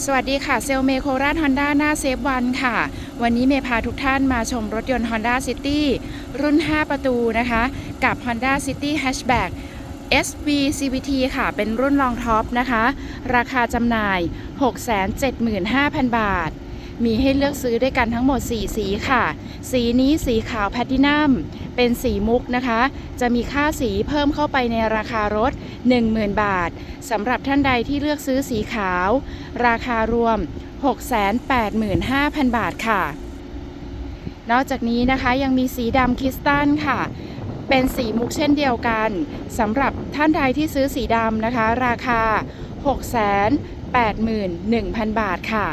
สวัสดีค่ะ เซลเมโคราชฮอนด้าหน้าเซฟวันค่ะ วันนี้เมย์พาทุกท่านมาชมรถยนต์ Honda City รุ่น 5 ประตูนะคะ กับ Honda City Hatchback SV CVT ค่ะ เป็นรุ่นรองท็อปนะคะ ราคาจำหน่าย 675,000 บาท มีให้เลือกซื้อด้วยกันทั้งหมด 4 สีค่ะ สีนี้สีขาวแพลตตินัมเป็นสีมุกนะคะ จะมีค่าสีเพิ่มเข้าไปในราคารถ 10,000 บาทสำหรับท่านใดที่เลือกซื้อสีขาว ราคารวม 685,000 บาทค่ะ นอกจากนี้นะคะยังมีสีดำคริสตัลค่ะเป็นสีมุกเช่นเดียวกันสำหรับท่านใดที่ซื้อสีดำนะคะ ราคา 681,000 บาทค่ะ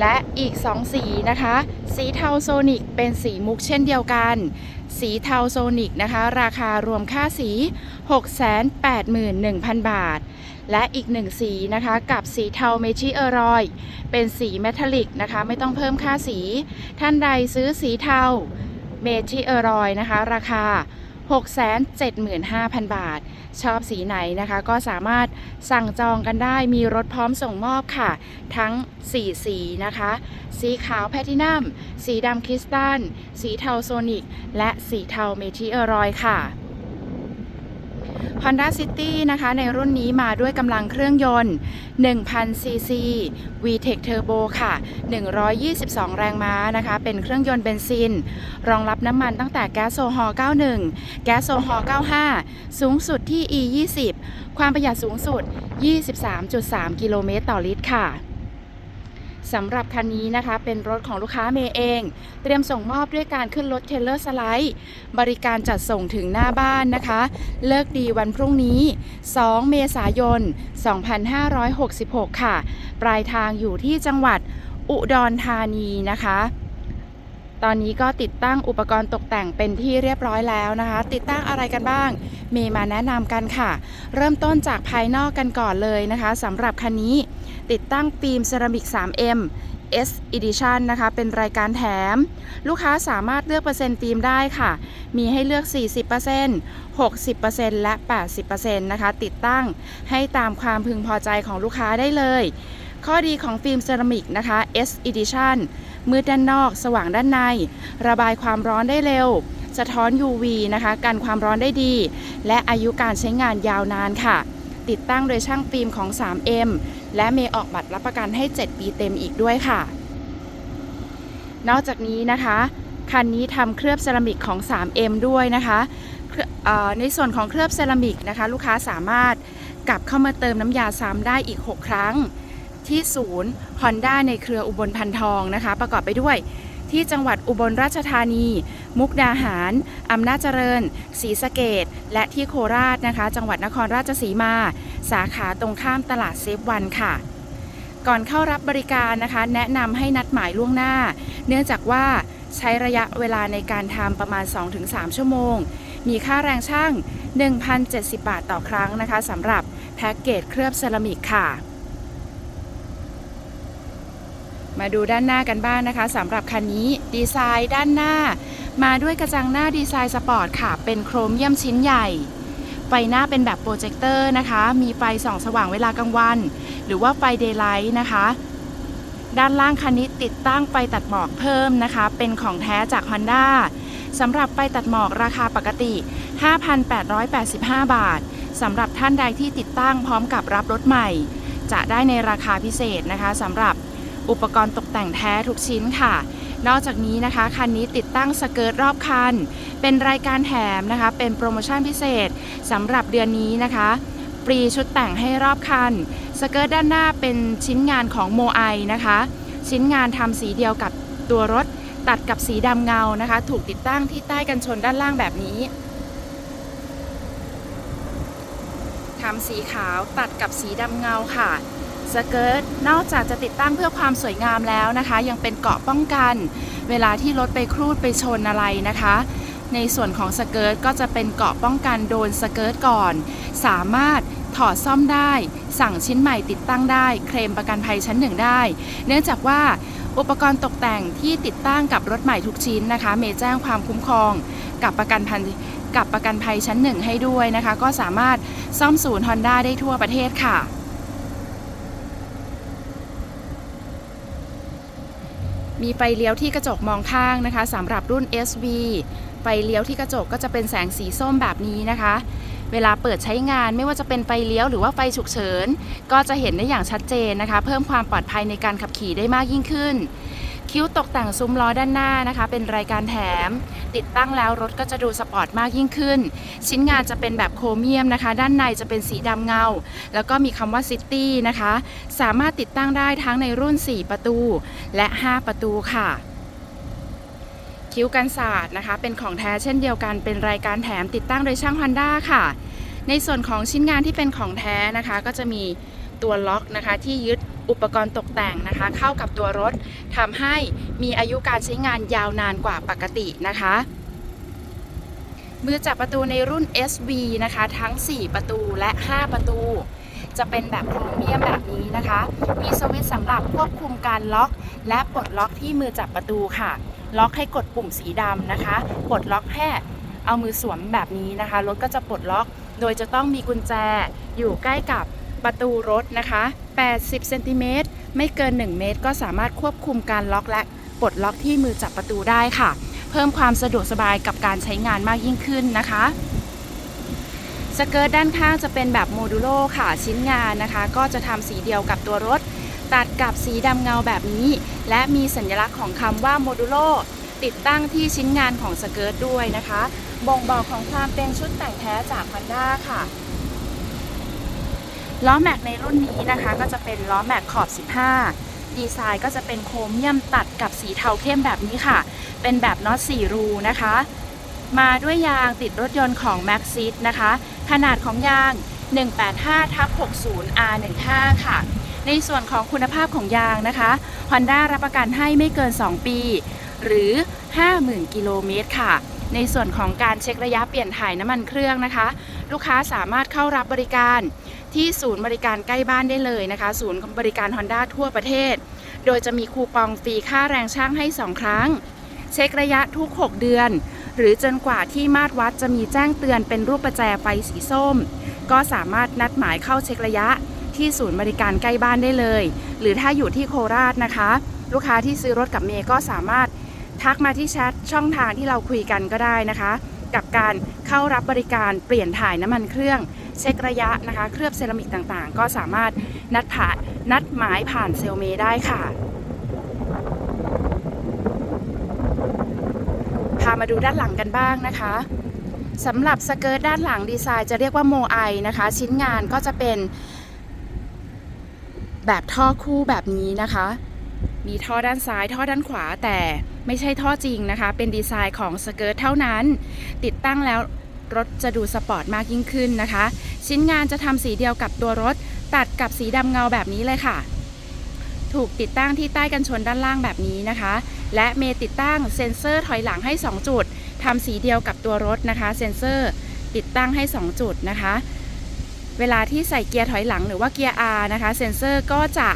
และอีก 2 สีนะคะ สีเทาโซนิกเป็นสีมุกเช่นเดียวกัน สีเทาโซนิกนะคะ ราคารวมค่าสี 681,000 บาท และอีกหนึ่งสีนะคะกับสีเทาเมจิเอรอย เป็นสีเมทัลลิกนะคะ ไม่ต้องเพิ่มค่าสี ท่านใดซื้อสีเทาเมจิเอรอยนะคะ ราคา 675,000 บาท ชอบสีไหนนะคะ ก็สามารถสั่งจองกันได้มีรถพร้อมส่งมอบค่ะ ทั้ง 4 สีนะคะ สีขาวแพทินัม สีดำคริสตัล สีเทาโซนิก และสีเทาเมทิเอรอยค่ะ Honda City นะคะในรุ่นนี้มาด้วยกำลังเครื่องยนต์ 1,000ซีซี VTEC Turbo ค่ะ 122 แรงม้านะคะ เป็นเครื่องยนต์เบนซิน รองรับน้ำมันตั้งแต่แก๊สโซฮอล์91 แก๊สโซฮอล์95 สูงสุดที่ E20 ความประหยัดสูงสุด 23.3 กิโลเมตรต่อลิตรค่ะ สำหรับคันนี้นะคะ เป็นรถของลูกค้าเมย์เอง เตรียมส่งมอบด้วยการขึ้นรถเทลเลอร์สไลด์บริการจัดส่งถึงหน้าบ้านนะคะ เลิกดีวันพรุ่งนี้ 2 เมษายน 2566 ค่ะ ปลายทางอยู่ที่จังหวัดอุดรธานีนะคะ ตอนนี้ก็ติดตั้งอุปกรณ์ตกแต่งเป็นที่เรียบร้อยแล้วนะคะ ติดตั้งอะไรกันบ้าง เมย์มาแนะนำกันค่ะ เริ่มต้นจากภายนอกกันก่อนเลยนะคะสำหรับคันนี้ ติดตั้งฟิล์มเซรามิก 3M S Edition นะคะ เป็นรายการแถม ลูกค้าสามารถเลือกเปอร์เซ็นต์ฟิล์มได้ค่ะ มีให้เลือก 40% 60%และ 80%นะคะ ติดตั้งให้ตามความพึงพอใจของลูกค้าได้เลย ข้อดีของฟิล์มเซรามิกนะคะ S Edition มืดด้านนอก สว่างด้านใน ระบายความร้อนได้เร็ว สะท้อน UV นะคะ กันความร้อนได้ดี และอายุการใช้งานยาวนานค่ะ ติดตั้งโดยช่างฟิล์มของ 3M และเมย์ออกบัตรรับประกันให้ 7 ปีเต็มอีกด้วยค่ะ นอกจากนี้นะคะ คันนี้ทำเคลือบเซรามิกของ 3M ด้วยนะคะในส่วนของเคลือบเซรามิกนะคะ ลูกค้าสามารถกลับเข้ามาเติมน้ำยาซ้ำได้อีก 6 ครั้ง ที่ศูนย์ Honda ในเครืออุบลพันทองนะคะ ประกอบไปด้วยที่จังหวัดอุบลราชธานี มุกดาหาร อำนาจเจริญศรีสะเกดและที่โคราชนะคะ จังหวัดนครราชสีมา สาขาตรงข้ามตลาดเซฟวันค่ะ ก่อนเข้ารับบริการนะคะ แนะนำให้นัดหมายล่วงหน้า เนื่องจากว่าใช้ระยะเวลาในการทำประมาณ 2-3 ชั่วโมง มีค่าแรงช่าง 1,070 บาทต่อครั้งนะคะสำหรับแพ็กเกจเคลือบเซรามิกค่ะมาดูด้านหน้ากันบ้างนะคะสำหรับคันนี้ดีไซน์ด้านหน้า มาด้วยกระจังหน้าดีไซน์สปอร์ตค่ะ เป็นโครเมียมชิ้นใหญ่ ไฟหน้าเป็นแบบโปรเจคเตอร์นะคะ มีไฟส่องสว่างเวลากลางวัน หรือว่าไฟเดย์ไลท์นะคะ ด้านล่างคันนี้ติดตั้งไฟตัดหมอกเพิ่มนะคะ เป็นของแท้จาก Honda สำหรับไฟตัดหมอกราคาปกติ 5,885 บาท สำหรับท่านใดที่ติดตั้งพร้อมกับรับรถใหม่ จะได้ในราคาพิเศษนะคะสำหรับอุปกรณ์ตกแต่งแท้ทุกชิ้นค่ะ นอกจากนี้นะคะคันนี้ติดตั้งสเกิร์ตรอบคัน เป็นรายการแถมนะคะ เป็นโปรโมชั่นพิเศษสำหรับเดือนนี้นะคะฟรีชุดแต่งให้รอบคัน สเกิร์ตด้านหน้าเป็นชิ้นงานของโมไอนะคะ ชิ้นงานทำสีเดียวกับตัวรถตัดกับสีดำเงานะคะ ถูกติดตั้งที่ใต้กันชนด้านล่างแบบนี้ทำสีขาวตัดกับสีดำเงาค่ะ สเกิร์ตนอกจากจะติดตั้งเพื่อความสวยงามแล้วนะคะ ยังเป็นเกาะป้องกัน เวลาที่รถไปครูดไปชนอะไรนะคะ ในส่วนของสเกิร์ตก็จะเป็นเกาะป้องกันโดนสเกิร์ตก่อน สามารถถอดซ่อมได้ สั่งชิ้นใหม่ติดตั้งได้ เคลมประกันภัยชั้นหนึ่งได้ เนื่องจากว่าอุปกรณ์ตกแต่งที่ติดตั้งกับรถใหม่ทุกชิ้นนะคะ เมแจ้งความคุ้มครอง กับประกันภัยกับประกันภัยชั้นหนึ่งให้ด้วยนะคะ ก็สามารถซ่อมศูนย์ Honda ได้ทั่วประเทศค่ะ มีไฟเลี้ยวที่กระจกมองข้างนะคะสำหรับรุ่น SV ไฟเลี้ยวที่กระจกก็จะเป็นแสงสีส้มแบบนี้นะคะ เวลาเปิดใช้งานไม่ว่าจะเป็นไฟเลี้ยวหรือว่าไฟฉุกเฉิน ก็จะเห็นได้อย่างชัดเจนนะคะ เพิ่มความปลอดภัยในการขับขี่ได้มากยิ่งขึ้น คิ้วตกแต่งซุ้มล้อด้านหน้านะคะ เป็นรายการแถม ติดตั้งแล้วรถก็จะดูสปอร์ตมากยิ่งขึ้น ชิ้นงานจะเป็นแบบโครเมียมนะคะ ด้านในจะเป็นสีดำเงา แล้วก็มีคำว่าซิตี้นะคะ สามารถติดตั้งได้ทั้งในรุ่น 4 ประตู และ 5 ประตูค่ะคิ้วกันศาสตร์นะคะ เป็นของแท้เช่นเดียวกันเป็นรายการแถมติดตั้งโดยช่าง Honda ค่ะ ในส่วนของชิ้นงานที่เป็นของแท้นะคะ ก็จะมีตัวล็อกนะคะที่ยึด อุปกรณ์ตกแต่งนะคะ เข้ากับตัวรถทำให้มีอายุการใช้งานยาวนานกว่าปกตินะคะมือจับประตูในรุ่น SV นะคะ ทั้ง 4 ประตูและ 5 ประตู จะเป็นแบบโครเมียมแบบนี้นะคะ มีสวิตช์สำหรับควบคุมการล็อก และปลดล็อกที่มือจับประตูค่ะ ล็อกให้กดปุ่มสีดำนะคะ ปลดล็อกแค่เอามือสวมแบบนี้นะคะ รถก็จะปลดล็อก โดยจะต้องมีกุญแจอยู่ใกล้กับ ประตูรถนะคะ 80 เซนติเมตรไม่เกิน 1 เมตร ก็สามารถควบคุมการล็อกและปลดล็อกที่มือจับประตูได้ค่ะ เพิ่มความสะดวกสบายกับการใช้งานมากยิ่งขึ้นนะคะสเกิร์ตด้านข้างจะเป็นแบบโมดูโลค่ะชิ้นงานนะคะ ก็จะทำสีเดียวกับตัวรถ ตัดกับสีดำเงาแบบนี้ และมีสัญลักษณ์ของคำว่าโมดูโลติดตั้งที่ชิ้นงานของสเกิร์ตด้วยนะคะ บ่งบอกของความเป็นชุดแต่งแท้จาก Honda ค่ะ ล้อแม็กในรุ่นนี้นะคะก็จะเป็นล้อแม็กขอบ 15 ดีไซน์ก็จะเป็นโครเมียมตัดกับสีเทาเข้มแบบนี้ค่ะ เป็นแบบน็อต4รูนะคะ มาด้วยยางติดรถยนต์ของ Max s e นะคะ ขนาดของยาง 185ทับ60 R15 ค่ะ ในส่วนของคุณภาพของยางนะคะ Honda รับประกันให้ไม่เกิน 2 ปี หรือ 50,000 กิโลเมตรค่ะ ในส่วนของการเช็คระยะเปลี่ยนถ่ายน้ำมันเครื่องนะคะ ลูกค้าสามารถเข้ารับบริการที่ศูนย์บริการใกล้บ้านได้เลยนะคะ ศูนย์บริการ Honda ทั่วประเทศ โดยจะมีคูปองฟรีค่าแรงช่างให้ 2 ครั้ง เช็คระยะทุก 6 เดือน หรือจนกว่าที่มาตรวัดจะมีแจ้งเตือนเป็นรูปประแจไฟสีส้ม ก็สามารถนัดหมายเข้าเช็คระยะที่ศูนย์บริการใกล้บ้านได้เลย หรือถ้าอยู่ที่โคราชนะคะ ลูกค้าที่ซื้อรถกับเมย์ก็สามารถทักมาที่แชทช่องทางที่เราคุยกันก็ได้นะคะ กับการเข้ารับบริการเปลี่ยนถ่ายน้ำมันเครื่องเช็คระยะนะคะ เคลือบเซรามิกต่างๆ ก็สามารถนัดผ่านนัดหมายผ่านเซลเมได้ค่ะ พามาดูด้านหลังกันบ้างนะคะสำหรับสเกิร์ตด้านหลังดีไซน์จะเรียกว่าโมไอนะคะ ชิ้นงานก็จะเป็นแบบท่อคู่แบบนี้นะคะ มีท่อด้านซ้ายท่อด้านขวาแต่ไม่ใช่ท่อจริงนะคะ เป็นดีไซน์ของสเกิร์ตเท่านั้น ติดตั้งแล้วรถจะดูสปอร์ตมากยิ่งขึ้นนะคะ ชิ้นงานจะทำสีเดียวกับตัวรถ ตัดกับสีดำเงาแบบนี้เลยค่ะ ถูกติดตั้งที่ใต้กันชนด้านล่างแบบนี้นะคะ และเมติดตั้งเซ็นเซอร์ถอยหลังให้ 2 จุดทำสีเดียวกับตัวรถนะคะ เซ็นเซอร์ติดตั้งให้ 2 จุดนะคะ เวลาที่ใส่เกียร์ถอยหลังหรือว่าเกียร์ R นะคะ เซ็นเซอร์ก็จะ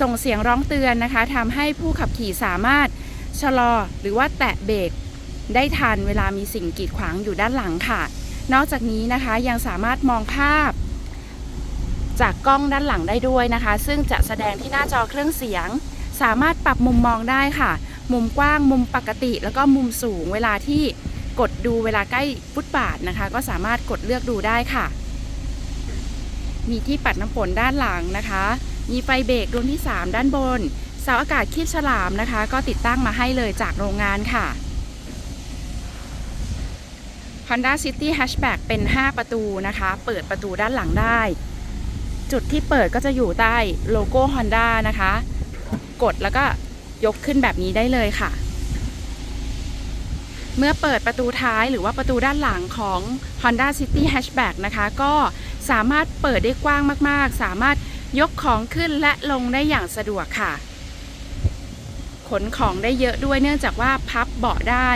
ส่งเสียงร้องเตือนนะคะทำให้ผู้ขับขี่สามารถชะลอหรือว่าแตะเบรกได้ทันเวลามีสิ่งกีดขวางอยู่ด้านหลังค่ะ นอกจากนี้นะคะยังสามารถมองภาพ จากกล้องด้านหลังได้ด้วยนะคะ ซึ่งจะแสดงที่หน้าจอเครื่องเสียง สามารถปรับมุมมองได้ค่ะ มุมกว้างมุมปกติ แล้วก็มุมสูงเวลาที่กดดูเวลาใกล้ฟุตบาทนะคะ ก็สามารถกดเลือกดูได้ค่ะ มีที่ปัดน้ำฝนด้านหลังนะคะ มีไฟเบรกดวงที่ 3 ด้านบน เสาอากาศคีบฉลามนะคะ ก็ติดตั้งมาให้เลยจากโรงงานค่ะ Honda City Hatchback เป็น 5 ประตูนะคะ เปิดประตูด้านหลังได้ จุดที่เปิดก็จะอยู่ใต้โลโก้ Honda นะคะ กดแล้วก็ยกขึ้นแบบนี้ได้เลยค่ะ เมื่อเปิดประตูท้ายหรือว่าประตูด้านหลังของ Honda City Hatchback นะคะ ก็สามารถเปิดได้กว้างมาก ๆ สามารถ ยกของขึ้นและลงได้อย่างสะดวกค่ะ ขนของได้เยอะด้วยเนื่องจากว่าพับเบาะได้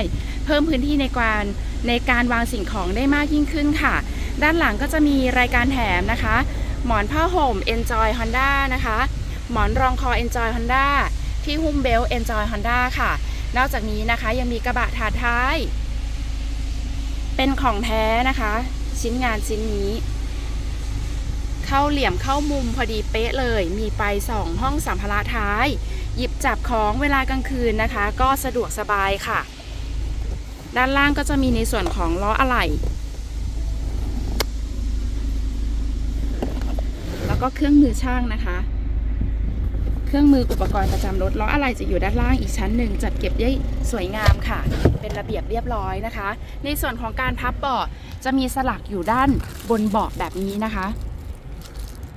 เพิ่มพื้นที่ในการในการวางสิ่งของได้มากยิ่งขึ้นค่ะ ด้านหลังก็จะมีรายการแถมนะคะ หมอนผ้าห่ม Enjoy Honda นะคะ หมอนรองคอ Enjoy Honda ที่หุ้มเบล Enjoy Honda ค่ะ นอกจากนี้นะคะยังมีกระบะถาดท้าย เป็นของแท้นะคะ ชิ้นงานชิ้นนี้ เข้าเหลี่ยมเข้ามุมพอดีเป๊ะเลย มีไปสองห้องสัมภาระท้าย หยิบจับของเวลากลางคืนนะคะ ก็สะดวกสบายค่ะ ด้านล่างก็จะมีในส่วนของล้ออะไหล่แล้วก็เครื่องมือช่างนะคะ เครื่องมืออุปกรณ์ประจำรถล้ออะไหล่จะอยู่ด้านล่างอีกชั้นหนึ่งจัดเก็บได้สวยงามค่ะ เป็นระเบียบเรียบร้อยนะคะ ในส่วนของการพับเบาะจะมีสลักอยู่ด้านบนเบาะแบบนี้นะคะ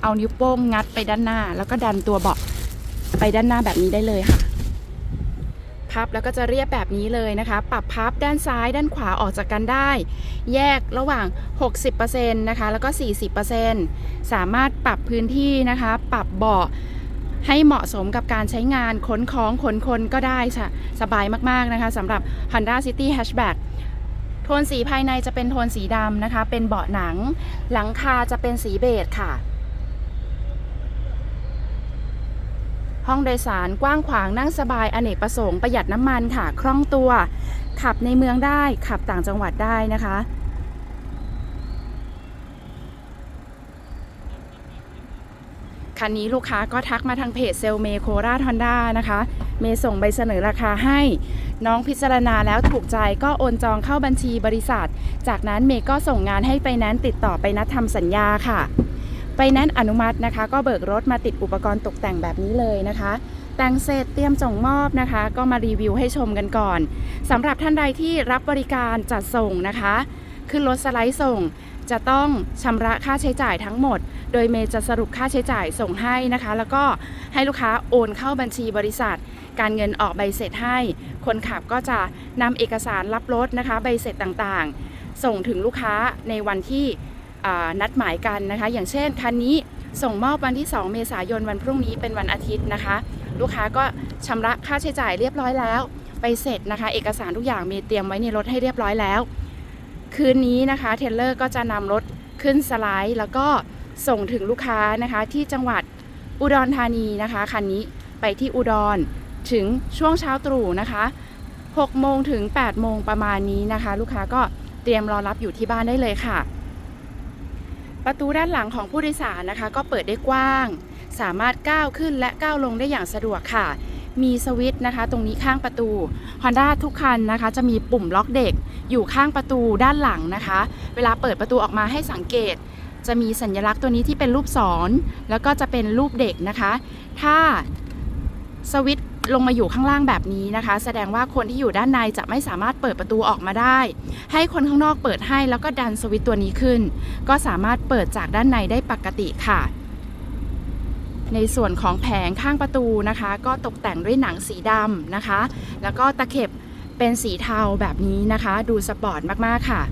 เอานิ้วโป้งงัดไปด้านหน้า แล้วก็ดันตัวเบาะไปด้านหน้าแบบนี้ได้เลยค่ะ พับแล้วก็จะเรียบแบบนี้เลยนะคะ ปรับพับด้านซ้ายด้านขวาออกจากกันได้ แยกระหว่าง 60%นะคะแล้วก็ 40%สามารถปรับพื้นที่นะคะ ปรับเบาะให้เหมาะสมกับการใช้งานขนของขนคนก็ได้ค่ะสบายมากๆนะคะสำหรับ Honda City Hatchback โทนสีภายในจะเป็นโทนสีดำนะคะ เป็นเบาะหนัง หลังคาจะเป็นสีเบจค่ะ ห้องโดยสารกว้างขวางนั่งสบายอเนกประสงค์ประหยัดน้ำมันค่ะคล่องตัว ขับในเมืองได้ขับต่างจังหวัดได้นะคะ คันนี้ลูกค้าก็ทักมาทางเพจเซลเมโคราชฮอนด้านะคะ เมส่งใบเสนอราคาให้ น้องพิจารณาแล้วถูกใจก็โอนจองเข้าบัญชีบริษัท จากนั้นเมก็ส่งงานให้ไปนั้นติดต่อไปนัดทำสัญญาค่ะ ไปนั้นอนุมัตินะคะ ก็เบิกรถมาติดอุปกรณ์ตกแต่งแบบนี้เลยนะคะ แต่งเสร็จเตรียมส่งมอบนะคะ ก็มารีวิวให้ชมกันก่อนสำหรับท่านใดที่รับบริการจัดส่งนะคะ ขึ้นรถสไลด์ส่งจะต้องชำระค่าใช้จ่ายทั้งหมด โดยเมย์จะสรุปค่าใช้จ่ายส่งให้นะคะ แล้วก็ให้ลูกค้าโอนเข้าบัญชีบริษัท การเงินออกใบเสร็จให้ คนขับก็จะนำเอกสารรับรถนะคะ ใบเสร็จต่างๆ ส่งถึงลูกค้าในวันที่ นัดหมายกันนะคะ อย่างเช่นคันนี้ส่งมอบวันที่ 2 เมษายนวันพรุ่งนี้เป็นวันอาทิตย์นะคะ ลูกค้าก็ชำระค่าใช้จ่ายเรียบร้อยแล้ว ไปเสร็จนะคะ เอกสารทุกอย่างมีเตรียมไว้ในรถให้เรียบร้อยแล้ว คืนนี้นะคะเทเลอร์ก็จะนำรถขึ้นสไลด์แล้วก็ส่งถึงลูกค้านะคะ ที่จังหวัดอุดรธานีนะคะคันนี้ไปที่อุดรถึงช่วงเช้าตรู่นะคะ6โมงถึง8โมงประมาณนี้นะคะ ลูกค้าก็เตรียมรอรับอยู่ที่บ้านได้เลยค่ะ ประตูด้านหลังของผู้โดยสารนะคะ ก็เปิดได้กว้าง สามารถก้าวขึ้นและก้าวลงได้อย่างสะดวกค่ะ มีสวิตช์นะคะ ตรงนี้ข้างประตู Honda ทุกคันนะคะ จะมีปุ่มล็อกเด็ก อยู่ข้างประตูด้านหลังนะคะ เวลาเปิดประตูออกมาให้สังเกต จะมีสัญลักษณ์ตัวนี้ที่เป็นรูปศรแล้วก็จะเป็นรูปเด็กนะคะ ถ้าสวิตช์ ลงมาอยู่ข้างล่างแบบนี้นะคะ แสดงว่าคนที่อยู่ด้านในจะไม่สามารถเปิดประตูออกมาได้ ให้คนข้างนอกเปิดให้แล้วก็ดันสวิตตัวนี้ขึ้น ก็สามารถเปิดจากด้านในได้ปกติค่ะ ในส่วนของแผงข้างประตูนะคะ ก็ตกแต่งด้วยหนังสีดำนะคะ แล้วก็ตะเข็บเป็นสีเทาแบบนี้นะคะ ดูสปอร์ตมากๆค่ะ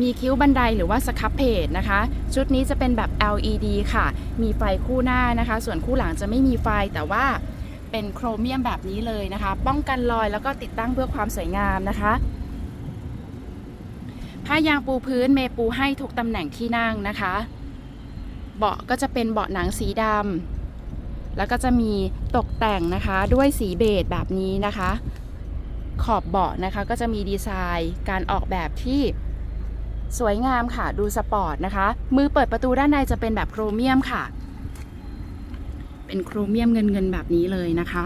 มีคิ้วบันไดหรือว่าสครับเพจนะคะ ชุดนี้จะเป็นแบบ LED ค่ะ มีไฟคู่หน้านะคะ ส่วนคู่หลังจะไม่มีไฟแต่ว่าเป็นโครเมียมแบบนี้เลยนะคะ ป้องกันรอยแล้วก็ติดตั้งเพื่อความสวยงามนะคะผ้ายางปูพื้นเมปูให้ทุกตำแหน่งที่นั่งนะคะ เบาะก็จะเป็นเบาะหนังสีดำแล้วก็จะมีตกแต่งนะคะด้วยสีเบจแบบนี้นะคะ ขอบเบาะนะคะก็จะมีดีไซน์การออกแบบที่ สวยงามค่ะ ดูสปอร์ตนะคะ มือเปิดประตูด้านในจะเป็นแบบโครเมียมค่ะ เป็นโครเมียมเงินเงินแบบนี้เลยนะคะ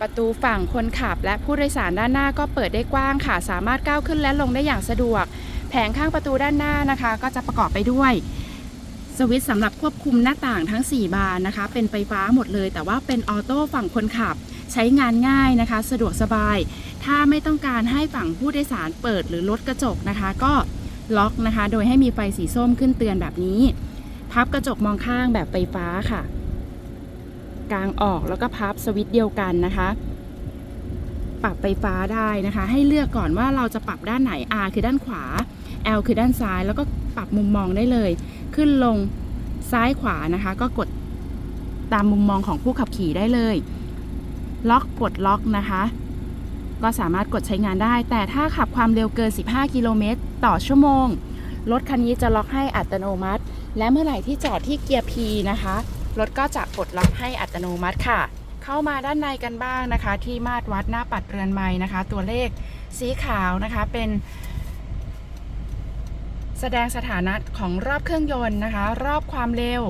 ประตูฝั่งคนขับและผู้โดยสารด้านหน้าก็เปิดได้กว้างค่ะ สามารถก้าวขึ้นและลงได้อย่างสะดวก แผงข้างประตูด้านหน้านะคะ ก็จะประกอบไปด้วย สวิตช์สำหรับควบคุมหน้าต่างทั้ง 4 บานนะคะ เป็นไฟฟ้าหมดเลย แต่ว่าเป็นออโต้ฝั่งคนขับ ใช้งานง่ายนะคะ สะดวกสบาย ถ้าไม่ต้องการให้ฝั่งผู้โดยสารเปิดหรือลดกระจกนะคะ ก็ล็อกนะคะ โดยให้มีไฟสีส้มขึ้นเตือนแบบนี้ พับกระจกมองข้างแบบไฟฟ้าค่ะ กลางออกแล้วก็พับสวิตช์เดียวกันนะคะปรับไฟฟ้าได้นะคะ ให้เลือกก่อนว่าเราจะปรับด้านไหน R คือด้านขวา L คือด้านซ้าย แล้วก็ปรับมุมมองได้เลย ขึ้นลงซ้ายขวานะคะ ก็กดตามมุมมองของผู้ขับขี่ได้เลย ล็อกกดล็อกนะคะ ก็สามารถกดใช้งานได้ แต่ถ้าขับความเร็วเกิน 15 กิโลเมตรต่อชั่วโมง รถคันนี้จะล็อกให้อัตโนมัติ และเมื่อไหร่ที่จอดที่เกียร์ P นะคะ รถก็จะปลดล็อกให้อัตโนมัติค่ะ เข้ามาด้านในกันบ้างนะคะ ที่มาตรวัดหน้าปัดเรือนไม้นะคะ ตัวเลขสีขาวนะคะเป็น แสดงสถานะของรอบเครื่องยนต์นะคะ รอบความเร็ว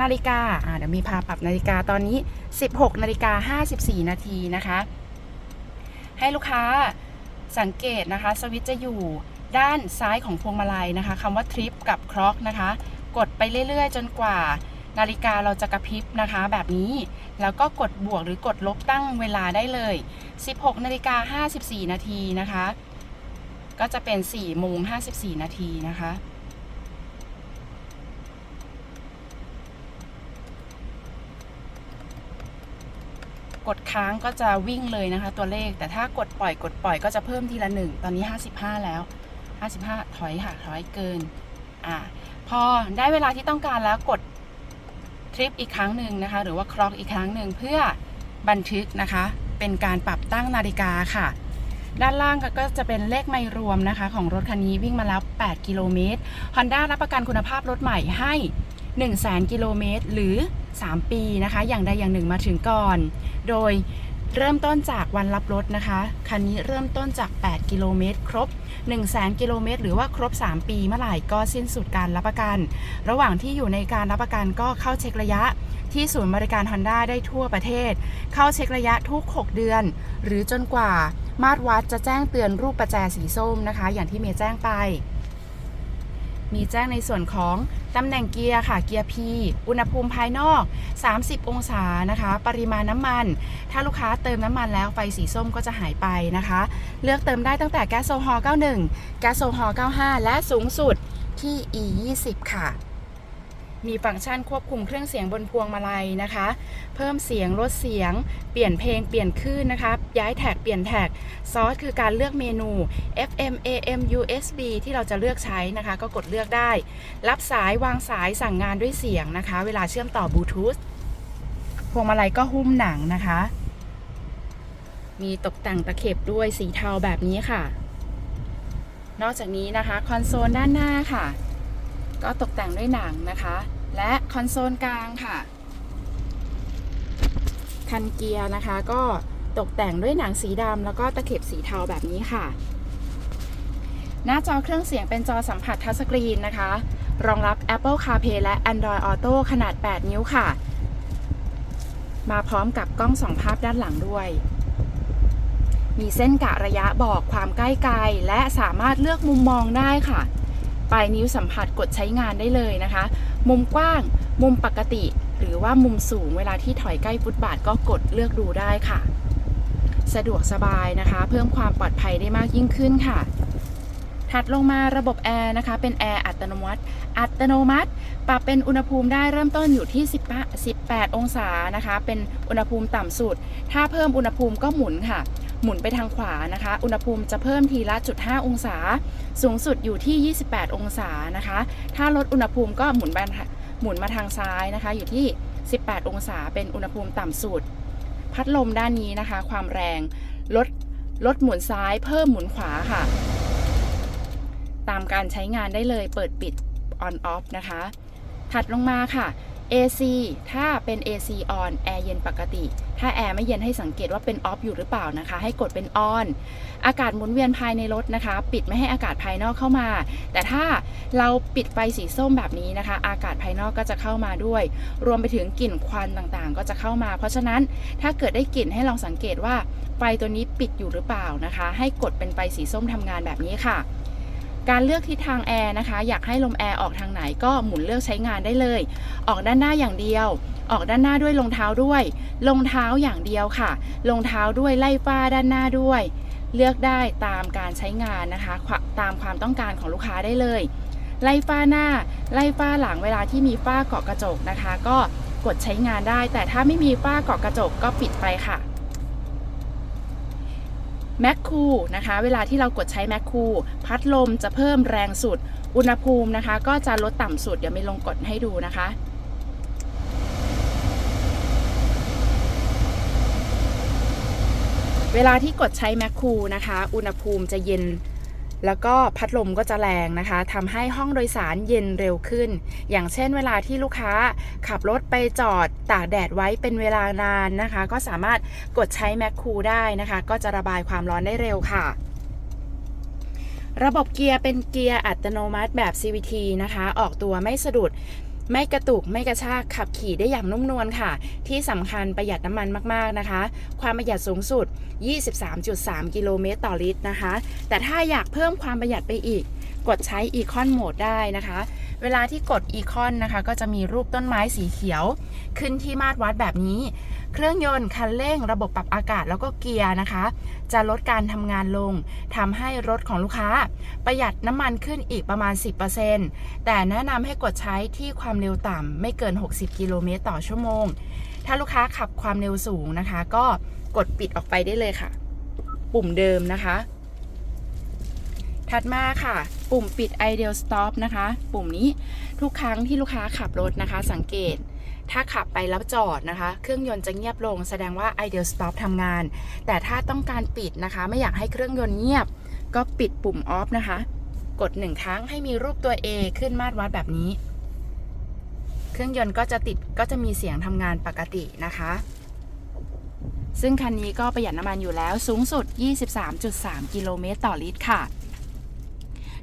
นาฬิกาอ่าเดี๋ยวมีพาปรับนาฬิกาตอนนี้ 16นาฬิกา54 นาทีนะคะ ให้ลูกค้าสังเกตนะคะ สวิตจะอยู่ด้านซ้ายของพวงมาลัยนะคะคำว่าทริปกับคล็อกนะคะ กดไปเรื่อยๆ จนกว่านาฬิกาเราจะกระพริบนะคะ แบบนี้แล้วก็กดบวกหรือกดลบตั้งเวลาได้เลย 16นาฬิกา54 นาทีนะคะ ก็จะเป็น4โมง54 นาทีนะคะ กดค้างก็จะวิ่งเลยนะคะ ตัวเลขแต่ถ้ากดปล่อยกดปล่อยก็จะเพิ่มทีละหนึ่งตอนนี้ 55 แล้ว 55 ถอยค่ะ ถอยเกินอ่าพอได้เวลาที่ต้องการแล้วกดทริปอีกครั้งหนึ่งนะคะ หรือว่าคล็อกอีกครั้งหนึ่งเพื่อบันทึกนะคะ เป็นการปรับตั้งนาฬิกาค่ะ ด้านล่างก็จะเป็นเลขไม่รวมนะคะ ของรถคันนี้วิ่งมาแล้ว 8 กิโลเมตร Honda รับประกันคุณภาพรถใหม่ให้ 1 0 0 0 0 0กิโลเมตรหรือ 3 ปีนะคะ อย่างใดอย่างหนึ่งมาถึงก่อน โดยเริ่มต้นจากวันรับรถนะคะ คันนี้เริ่มต้นจาก 8 กิโลเมตร ครบ 1 0 0 0 0กิโลเมตร หรือว่าครบ 3 ปีเมื่อไหร่ก็สิ้นสุดการรับประกัน ระหว่างที่อยู่ในการรับประกันก็เข้าเช็คระยะ ที่ศูนย์บริการ Honda ได้ทั่วประเทศ เข้าเช็คระยะทุก 6 เดือน หรือจนกว่า มาตรวัดจะแจ้งเตือนรูปประแจสีส้มนะคะ อย่างที่เมย์แจ้งไป มีแจ้งในส่วนของตำแหน่งเกียร์ค่ะ เกียร์ P อุณหภูมิภายนอก 30 องศานะคะ ปริมาณน้ำมัน ถ้าลูกค้าเติมน้ำมันแล้วไฟสีส้มก็จะหายไปนะคะ เลือกเติมได้ตั้งแต่แก๊สโซฮอล์91 แก๊สโซฮอล์95 และสูงสุดที่ E 20 ค่ะ มีฟังก์ชันควบคุมเครื่องเสียงบนพวงมาลัยนะคะ เพิ่มเสียงลดเสียง เปลี่ยนเพลงเปลี่ยนคลื่นนะคะ ย้ายแท็กเปลี่ยนแท็กซอสคือการเลือกเมนู FM AM USB ที่เราจะเลือกใช้นะคะ ก็กดเลือกได้ รับสายวางสายสั่งงานด้วยเสียงนะคะ เวลาเชื่อมต่อบลูทูธพวงมาลัยก็หุ้มหนังนะคะ มีตกแต่งตะเข็บด้วยสีเทาแบบนี้ค่ะ นอกจากนี้นะคะคอนโซลด้านหน้าค่ะ ก็ตกแต่งด้วยหนังนะคะ และคอนโซลกลางค่ะ คันเกียร์นะคะก็ตกแต่งด้วยหนังสีดำแล้วก็ตะเข็บสีเทาแบบนี้ค่ะ หน้าจอเครื่องเสียงเป็นจอสัมผัสทัชสกรีนนะคะ รองรับ Apple CarPlay และ Android Auto ขนาด 8 นิ้วค่ะ มาพร้อมกับกล้องสองภาพด้านหลังด้วย มีเส้นกะระยะบอกความใกล้ไกล และสามารถเลือกมุมมองได้ค่ะ ปลายนิ้วสัมผัสกดใช้งานได้เลยนะคะ มุมกว้าง มุมปกติ หรือว่ามุมสูงเวลาที่ถอยใกล้ฟุตบาทก็กดเลือกดูได้ค่ะ สะดวกสบายนะคะ เพิ่มความปลอดภัยได้มากยิ่งขึ้นค่ะ ถัดลงมาระบบแอร์นะคะ เป็นแอร์อัตโนมัติ อัตโนมัติ ปรับเป็นอุณหภูมิได้เริ่มต้นอยู่ที่ 18 องศานะคะ เป็นอุณหภูมิต่ำสุด ถ้าเพิ่มอุณหภูมิก็หมุนค่ะ หมุนไปทางขวานะคะ อุณหภูมิจะเพิ่มทีละจุด5องศา สูงสุดอยู่ที่ 28 องศานะคะ ถ้าลดอุณหภูมิก็หมุนไปหมุนมาทางซ้ายนะคะ อยู่ที่ 18 องศา เป็นอุณหภูมิต่ำสุด พัดลมด้านนี้นะคะ ความแรงลดลดหมุนซ้ายเพิ่มหมุนขวาค่ะ ตามการใช้งานได้เลยเปิดปิด on off นะคะ ถัดลงมาค่ะ AC ถ้าเป็น AC on แอร์เย็นปกติ ถ้าแอร์ไม่เย็นให้สังเกตว่าเป็น off อยู่หรือเปล่านะคะ ให้กดเป็น on อากาศหมุนเวียนภายในรถนะคะ ปิดไม่ให้อากาศภายนอกเข้ามา แต่ถ้าเราปิดไฟสีส้มแบบนี้นะคะ อากาศภายนอกก็จะเข้ามาด้วย รวมไปถึงกลิ่นควันต่างๆ ก็จะเข้ามา เพราะฉะนั้นถ้าเกิดได้กลิ่นให้ลองสังเกตว่าไฟตัวนี้ปิดอยู่หรือเปล่านะคะ ให้กดเป็นไฟสีส้มทำงานแบบนี้ค่ะ การเลือกทิศทางแอร์นะคะ อยากให้ลมแอร์ออกทางไหนก็หมุนเลือกใช้งานได้เลย ออกด้านหน้าอย่างเดียว ออกด้านหน้าด้วยรองเท้าด้วยรองเท้าอย่างเดียวค่ะรองเท้าด้วยไล่ฟ้าด้านหน้าด้วย เลือกได้ตามการใช้งานนะคะ ตามความต้องการของลูกค้าได้เลย ไล่ฟ้าหน้า ไล่ฟ้าหลังเวลาที่มีฝ้าเกาะกระจกนะคะ ก็กดใช้งานได้ แต่ถ้าไม่มีฝ้าเกาะกระจกก็ปิดไปค่ะ แมคคูนะคะ เวลาที่เรากดใช้แมคคูพัดลมจะเพิ่มแรงสุด อุณหภูมินะคะ ก็จะลดต่ำสุด เดี๋ยวไม่ลงกดให้ดูนะคะเวลาที่กดใช้แมคคูนะคะ อุณหภูมิจะเย็น แล้วก็พัดลมก็จะแรงนะคะทำให้ห้องโดยสารเย็นเร็วขึ้น อย่างเช่นเวลาที่ลูกค้าขับรถไปจอดตากแดดไว้เป็นเวลานานนะคะ ก็สามารถกดใช้แมคคูได้นะคะ ก็จะระบายความร้อนได้เร็วค่ะระบบเกียร์เป็นเกียร์อัตโนมัติแบบ CVT นะคะ ออกตัวไม่สะดุด ไม่กระตุกไม่กระชากขับขี่ได้อย่างนุ่มนวลค่ะ ที่สำคัญประหยัดน้ำมันมากๆนะคะ ความประหยัดสูงสุด 23.3 กิโลเมตรต่อลิตรนะคะ แต่ถ้าอยากเพิ่มความประหยัดไปอีก กดใช้ Econ Mode ได้นะคะ เวลาที่กด Econ นะคะ ก็จะมีรูปต้นไม้สีเขียว ขึ้นที่มาตรวัดแบบนี้ เครื่องยนต์คันเร่ง ระบบปรับอากาศแล้วก็เกียร์นะคะ จะลดการทำงานลงทำให้รถของลูกค้า ประหยัดน้ำมันขึ้นอีกประมาณ 10%แต่แนะนำให้กดใช้ที่ความเร็วต่ำไม่เกิน 60 กิโลเมตรต่อชั่วโมง ถ้าลูกค้าขับความเร็วสูงนะคะ ก็กดปิดออกไปได้เลยค่ะ ปุ่มเดิมนะคะ ถัดมาค่ะ ปุ่มปิด Ideal Stop นะคะ ปุ่มนี้ทุกครั้งที่ลูกค้าขับรถนะคะ สังเกต ถ้าขับไปแล้วจอดนะคะ เครื่องยนต์จะเงียบลง แสดงว่า Ideal Stop ทำงาน แต่ถ้าต้องการปิดนะคะ ไม่อยากให้เครื่องยนต์เงียบ ก็ปิดปุ่ม Off นะคะ กดหนึ่งครั้งให้มีรูปตัว A ขึ้นมาตรวัดแบบนี้ เครื่องยนต์ก็จะติดก็จะมีเสียงทำงานปกตินะคะซึ่งคันนี้ก็ประหยัดน้ำมันอยู่แล้วสูงสุด 23.3 กิโลเมตรต่อลิตรค่ะ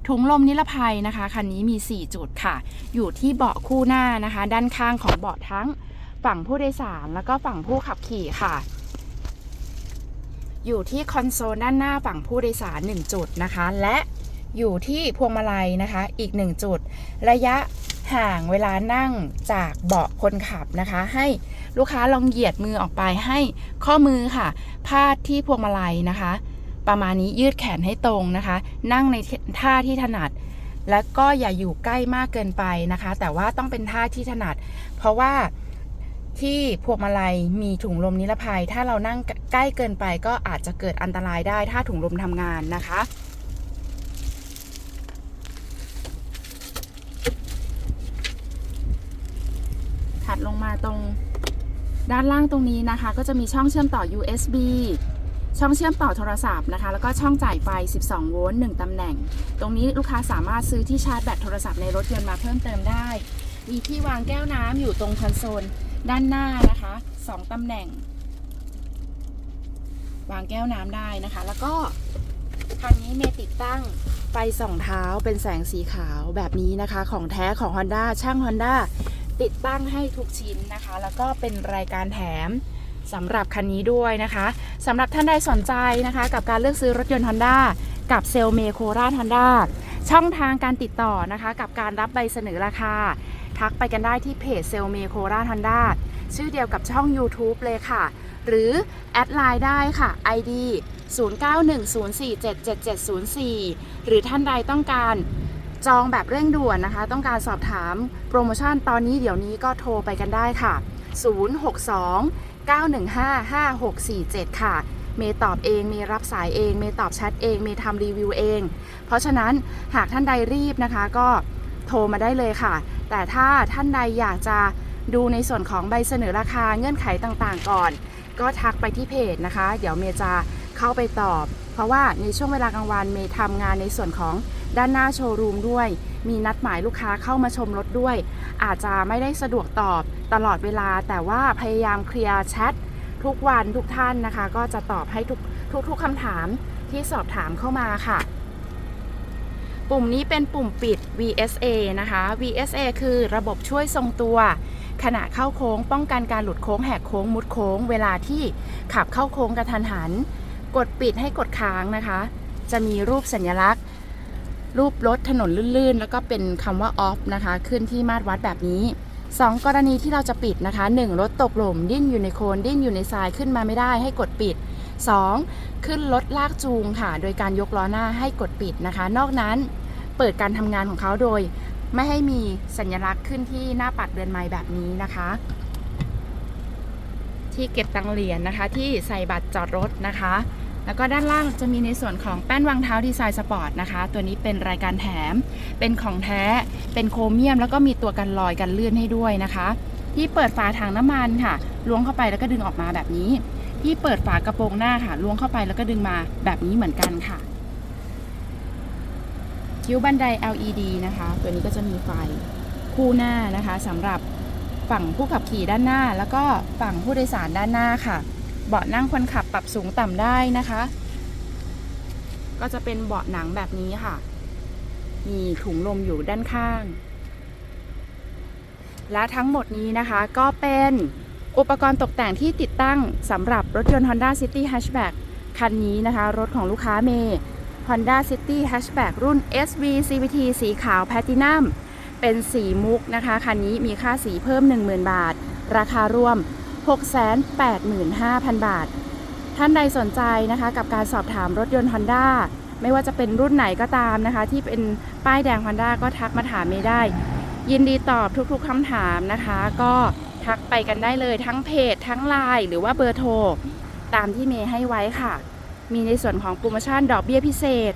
ถุงลมนิรภัยนะคะ คันนี้มี 4 จุดค่ะ อยู่ที่เบาะคู่หน้านะคะ ด้านข้างของเบาะทั้งฝั่งผู้โดยสาร แล้วก็ฝั่งผู้ขับขี่ค่ะ อยู่ที่คอนโซลด้านหน้าฝั่งผู้โดยสาร 1 จุดนะคะ และอยู่ที่พวงมาลัยนะคะ อีก 1 จุด ระยะห่างเวลานั่งจากเบาะคนขับนะคะ ให้ลูกค้าลองเหยียดมือออกไปให้ข้อมือค่ะ พาดที่พวงมาลัยนะคะ ประมาณนี้ยืดแขนให้ตรงนะคะ นั่งในท่าที่ถนัด แล้วก็อย่าอยู่ใกล้มากเกินไปนะคะ แต่ว่าต้องเป็นท่าที่ถนัด เพราะว่าที่พวงมาลัยมีถุงลมนิรภัย ถ้าเรานั่งใกล้เกินไปก็อาจจะเกิดอันตรายได้ถ้าถุงลมทำงานนะคะถัดลงมาตรงด้านล่างตรงนี้นะคะ ก็จะมีช่องเชื่อมต่อ USB ช่องเชื่อมต่อโทรศัพท์นะคะ แล้วก็ช่องจ่ายไฟ 12 โวลต์ 1 ตำแหน่ง ตรงนี้ลูกค้าสามารถซื้อที่ชาร์จแบตโทรศัพท์ในรถยนต์มาเพิ่มเติมได้ มีที่วางแก้วน้ำอยู่ตรงคอนโซลด้านหน้านะคะ 2 ตำแหน่ง วางแก้วน้ำได้นะคะ แล้วก็คันนี้เมติดตั้งไฟส่องเท้าเป็นแสงสีขาวแบบนี้นะคะ ของแท้ของ Honda ช่าง Honda ติดตั้งให้ทุกชิ้นนะคะ แล้วก็เป็นรายการแถม สำหรับคันนี้ด้วยนะคะสำหรับท่านใดสนใจนะคะ กับการเลือกซื้อรถยนต์ Honda กับเซลเมโคราช Honda ช่องทางการติดต่อนะคะ กับการรับใบเสนอราคา ทักไปกันได้ที่เพจเซลเมโคราช Honda ชื่อเดียวกับช่อง YouTube เลยค่ะ หรือ แอดไลน์ได้ค่ะ ID 0910477704 หรือท่านใดต้องการจองแบบเร่งด่วนนะคะ ต้องการสอบถามโปรโมชั่นตอนนี้เดี๋ยวนี้ก็โทรไปกันได้ค่ะ 062 915 5647 ค่ะ เมย์ตอบเอง เมย์รับสายเอง เมย์ตอบแชทเอง เมย์ทำรีวิวเอง เพราะฉะนั้นหากท่านใดรีบนะคะก็โทรมาได้เลยค่ะ แต่ถ้าท่านใดอยากจะดูในส่วนของใบเสนอราคาเงื่อนไขต่างๆ ก่อน ก็ทักไปที่เพจนะคะ เดี๋ยวเมย์จะเข้าไปตอบ เพราะว่าในช่วงเวลากลางวันเมย์ทำงานในส่วนของด้านหน้าโชว์รูมด้วย มีนัดหมายลูกค้าเข้ามาชมรถด้วย อาจจะไม่ได้สะดวกตอบ ตลอดเวลาแต่ว่าพยายามเคลียร์แชททุกวันทุกท่านนะคะ ก็จะตอบให้ทุกทุกทุกคำถามที่สอบถามเข้ามาค่ะ ปุ่มนี้เป็นปุ่มปิด VSA นะคะ VSA คือระบบช่วยทรงตัว ขณะเข้าโค้ง ป้องกันการหลุดโค้งแหกโค้งมุดโค้ง เวลาที่ขับเข้าโค้งกระทันหัน กดปิดให้กดค้างนะคะ จะมีรูปสัญลักษณ์ รูปรถถนนลื่นๆ แล้วก็เป็นคำว่า off นะคะ ขึ้นที่มาตรวัดแบบนี้ 2 กรณีที่เราจะปิดนะคะ 1. รถตกหล่มดิ้นอยู่ในโคลนดิ้นอยู่ในทรายขึ้นมาไม่ได้ให้กดปิด 2. ขึ้นรถลากจูงค่ะ โดยการยกล้อหน้าให้กดปิดนะคะ นอกนั้นเปิดการทำงานของเขาโดย ไม่ให้มีสัญลักษณ์ขึ้นที่หน้าปัดเรือนไม้แบบนี้นะคะ ที่เก็บตังเหรียญนะคะ ที่ใส่บัตรจอดรถนะคะ แล้วก็ด้านล่างจะมีในส่วนของแป้นวางเท้าดีไซน์สปอร์ตนะคะ ตัวนี้เป็นรายการแถม เป็นของแท้ เป็นโครเมียม แล้วก็มีตัวกันลอยกันเลื่อนให้ด้วยนะคะ ที่เปิดฝาถังน้ำมันค่ะ ล้วงเข้าไปแล้วก็ดึงออกมาแบบนี้ ที่เปิดฝากระโปรงหน้าค่ะ ล้วงเข้าไปแล้วก็ดึงมาแบบนี้เหมือนกันค่ะ คิ้วบันได LED นะคะ ตัวนี้ก็จะมีไฟคู่หน้านะคะสำหรับฝั่งผู้ขับขี่ด้านหน้า แล้วก็ฝั่งผู้โดยสารด้านหน้าค่ะ เบาะนั่งคนขับปรับสูงต่ำได้นะคะ ก็จะเป็นเบาะหนังแบบนี้ค่ะ มีถุงลมอยู่ด้านข้าง และทั้งหมดนี้นะคะก็เป็นอุปกรณ์ตกแต่งที่ติดตั้งสำหรับรถยนต์ Honda City Hatchback คันนี้นะคะ รถของลูกค้าเมย์ Honda City Hatchback รุ่น SV CVT สีขาวแพตินัมเป็นสีมุกนะคะ คันนี้มีค่าสีเพิ่ม 10,000 บาท ราคารวม 685,000 บาท ท่านใดสนใจนะคะ กับการสอบถามรถยนต์ Honda ไม่ว่าจะเป็นรุ่นไหนก็ตามนะคะ ที่เป็นป้ายแดง Honda ก็ทักมาถามเมย์ได้ ยินดีตอบทุกๆคำถามนะคะ ก็ทักไปกันได้เลยทั้งเพจ ทั้งไลน์หรือว่าเบอร์โทร ตามที่เมย์ให้ไว้ค่ะ มีในส่วนของโปรโมชั่นดอกเบี้ยพิเศษ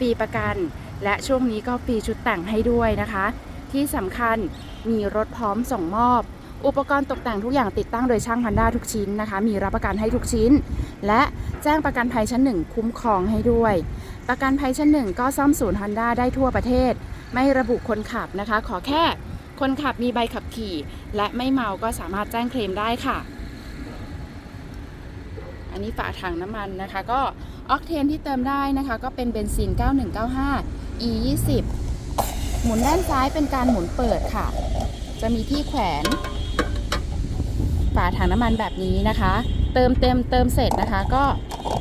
ปีประกัน และช่วงนี้ก็ฟรีชุดแต่งให้ด้วยนะคะ ที่สำคัญมีรถพร้อมส่งมอบ อุปกรณ์ตกแต่งทุกอย่างติดตั้งโดยช่าง Honda ทุกชิ้นนะคะ มีรับประกันให้ทุกชิ้น และแจ้งประกันภัยชั้นหนึ่งคุ้มครองให้ด้วย ประกันภัยชั้นหนึ่งก็ซ่อมศูนย์ Honda ได้ทั่วประเทศ ไม่ระบุคนขับนะคะ ขอแค่คนขับมีใบขับขี่ และไม่เมาก็สามารถแจ้งเคลมได้ค่ะ อันนี้ฝาถังน้ำมันนะคะ ก็ออกเทนที่เติมได้นะคะ ก็เป็นเบนซิน 9195 E 20หมุนด้านซ้ายเป็นการหมุนเปิดค่ะ จะมีที่แขวนาถังน้ำมันแบบนี้นะคะ เติมเต็มเติมเสร็จนะคะ ก็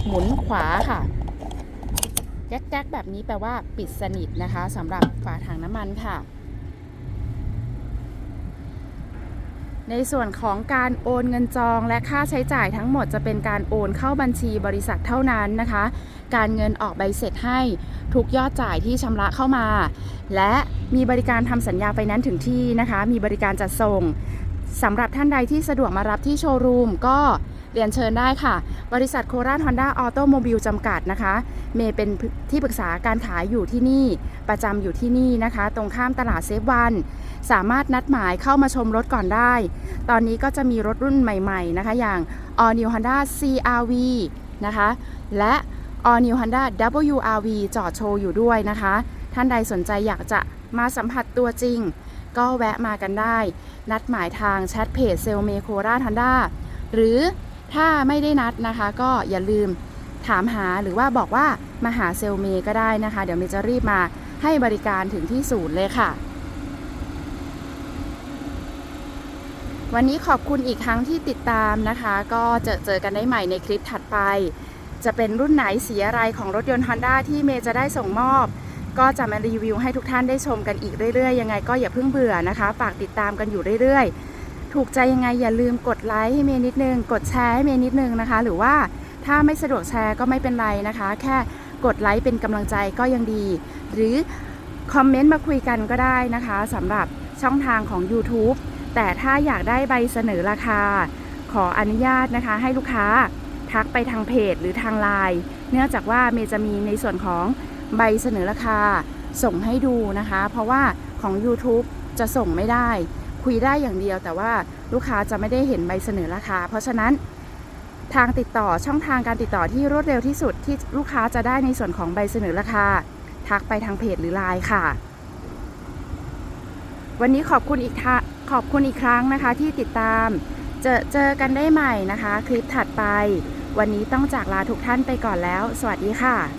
หมุนขวาค่ะแจ๊กๆแบบนี้แปลว่าปิดสนิทนะคะสำหรับฝาถังน้ำมันค่ะ ในส่วนของการโอนเงินจองและค่าใช้จ่ายทั้งหมดจะเป็นการโอนเข้าบัญชีบริษัทเท่านั้นนะคะ การเงินออกใบเสร็จให้ทุกยอดจ่ายที่ชำระเข้ามา และมีบริการทำสัญญาไฟแนนซ์ถึงที่นะคะ มีบริการจัดส่ง สำหรับท่านใดที่สะดวกมารับที่โชว์รูมก็เรียนเชิญได้ค่ะ บริษัทโคราชฮอนด้าออโตโมบิลจำกัดนะคะ เมย์เป็นที่ปรึกษาการขายอยู่ที่นี่ ประจำอยู่ที่นี่นะคะ ตรงข้ามตลาดเซฟวัน สามารถนัดหมายเข้ามาชมรถก่อนได้ ตอนนี้ก็จะมีรถรุ่นใหม่ๆนะคะ อย่าง All New Honda CRV นะคะ และ All New Honda WRV จอดโชว์อยู่ด้วยนะคะ ท่านใดสนใจอยากจะมาสัมผัสตัวจริง ก็แวะมากันได้ นัดหมายทางแชทเพจเซลเมโคราชฮอนด้าหรือถ้าไม่ได้นัดนะคะ ก็อย่าลืมถามหาหรือว่าบอกว่ามาหาเซลเมก็ได้นะคะ เดี๋ยวเมย์จะรีบมาให้บริการถึงที่ศูนย์เลยค่ะ วันนี้ขอบคุณอีกครั้งที่ติดตามนะคะ ก็เจอเจอกันได้ใหม่ในคลิปถัดไป จะเป็นรุ่นไหนสีอะไรของรถยนต์ Honda ที่เมย์จะได้ส่งมอบ ก็จะมารีวิวให้ทุกท่านได้ชมกันอีกเรื่อยๆ ยังไงก็อย่าเพิ่งเบื่อนะคะ ฝากติดตามกันอยู่เรื่อยๆ ถูกใจยังไงอย่าลืมกดไลค์ให้เมย์นิดนึง กดแชร์ให้เมย์นิดนึงนะคะ หรือว่าถ้าไม่สะดวกแชร์ก็ไม่เป็นไรนะคะ แค่กดไลค์เป็นกำลังใจก็ยังดี หรือคอมเมนต์มาคุยกันก็ได้นะคะสำหรับช่องทางของ YouTube แต่ถ้าอยากได้ใบเสนอราคา ขออนุญาตนะคะ ให้ลูกค้าทักไปทางเพจหรือทางไลน์เนื่องจากว่าเมย์จะมีในส่วนของ ใบเสนอราคาส่งให้ดูนะคะ เพราะว่าของ YouTube จะส่งไม่ได้ คุยได้อย่างเดียว แต่ว่าลูกค้าจะไม่ได้เห็นใบเสนอราคา เพราะฉะนั้นทางติดต่อช่องทางการติดต่อที่รวดเร็วที่สุดที่ลูกค้าจะได้ในส่วนของใบเสนอราคา ทักไปทางเพจหรือไลน์ค่ะ วันนี้ขอบคุณอีกทะขอบคุณอีกครั้งนะคะ ที่ติดตามเจอเจอกันได้ใหม่นะคะ คลิปถัดไป วันนี้ต้องจากลาทุกท่านไปก่อนแล้ว สวัสดีค่ะ